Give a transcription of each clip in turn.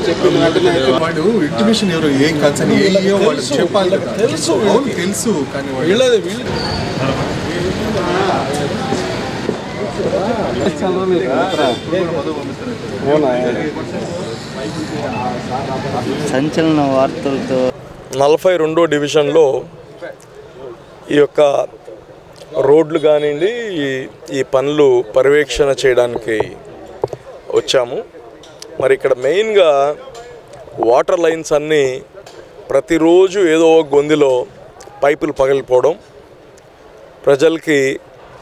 చెప్పిన వెంటనే వాడు ఇంటిమేషన్ ఎవరు ఏం కన్సర్న్ ఏ ఇయ్యో వాళ్ళు చెప్పాలి కదా. తెలుసు అవును తెలుసు కానీ వాడు వీళ్ళది వీళ్ళు సంచలన వార్తలతో నలభై రెండో డివిజన్లో ఈ యొక్క రోడ్లు కానివ్వండి ఈ ఈ పనులు పర్యవేక్షణ చేయడానికి వచ్చాము. మరి ఇక్కడ మెయిన్గా వాటర్ లైన్స్ అన్నీ ప్రతిరోజు ఏదో ఒక గొంతులో పైపులు పగిలిపోవడం ప్రజలకి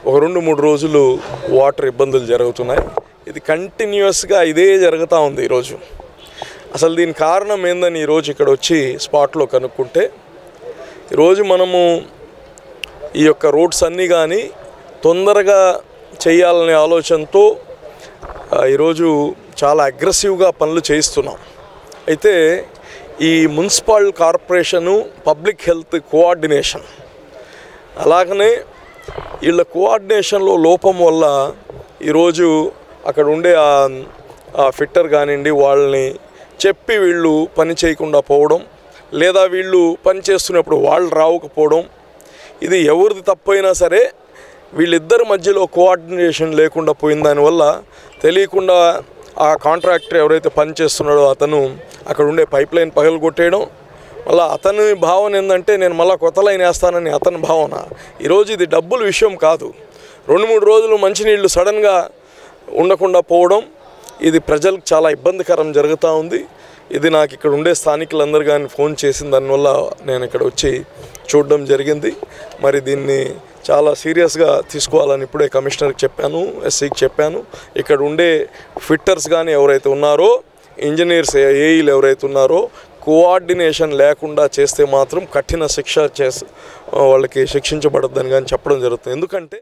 ఒక రెండు మూడు రోజులు వాటర్ ఇబ్బందులు జరుగుతున్నాయి. ఇది కంటిన్యూస్గా ఇదే జరుగుతూ ఉంది ఈరోజు. అసలు దీని కారణం ఏందని ఈరోజు ఇక్కడ వచ్చి స్పాట్లో కనుక్కుంటే ఈరోజు మనము ఈ యొక్క రోడ్స్ అన్నీ కానీ తొందరగా చేయాలనే ఆలోచనతో ఈరోజు చాలా అగ్రెసివ్గా పనులు చేయిస్తున్నాం. అయితే ఈ municipal corporation public health coordination అలాగనే వీళ్ళ కోఆర్డినేషన్లో లోపం వల్ల ఈరోజు అక్కడ ఉండే ఆ- ఆ ఫిట్టర్ కానివ్వండి వాళ్ళని చెప్పి వీళ్ళు పని చేయకుండా పోవడం లేదా వీళ్ళు పని చేస్తున్నప్పుడు వాళ్ళు రావకపోవడం ఇది ఎవరిది తప్పైనా సరే వీళ్ళిద్దరి మధ్యలో కోఆర్డినేషన్ లేకుండా పోయిన దానివల్ల తెలియకుండా ఆ కాంట్రాక్టర్ ఎవరైతే పని చేస్తున్నాడో అతను అక్కడ ఉండే పైప్ లైన్ పగలు కొట్టేయడం మళ్ళీ అతని భావన ఏంటంటే నేను మళ్ళీ కొత్త లైన్ వేస్తానని అతని భావన. ఈరోజు ఇది డబ్బుల విషయం కాదు. రెండు మూడు రోజులు మంచినీళ్ళు సడన్గా ఉండకుండా పోవడం ఇది ప్రజలకు చాలా ఇబ్బందికరం జరుగుతూ ఉంది. ఇది నాకు ఇక్కడ ఉండే స్థానికులందరూ కానీ ఫోన్ చేసిన దానివల్ల నేను ఇక్కడ వచ్చి చూడడం జరిగింది. మరి దీన్ని చాలా సీరియస్గా తీసుకోవాలని ఇప్పుడే కమిషనర్కి చెప్పాను ఎస్సీకి చెప్పాను. ఇక్కడ ఉండే ఫిట్టర్స్ కానీ ఎవరైతే ఉన్నారో ఇంజనీర్స్ ఏఈలు ఎవరైతే ఉన్నారో కోఆర్డినేషన్ లేకుండా చేస్తే మాత్రం కఠిన శిక్ష చేసి వాళ్ళకి శిక్షించబడద్దని కానీ చెప్పడం జరుగుతుంది. ఎందుకంటే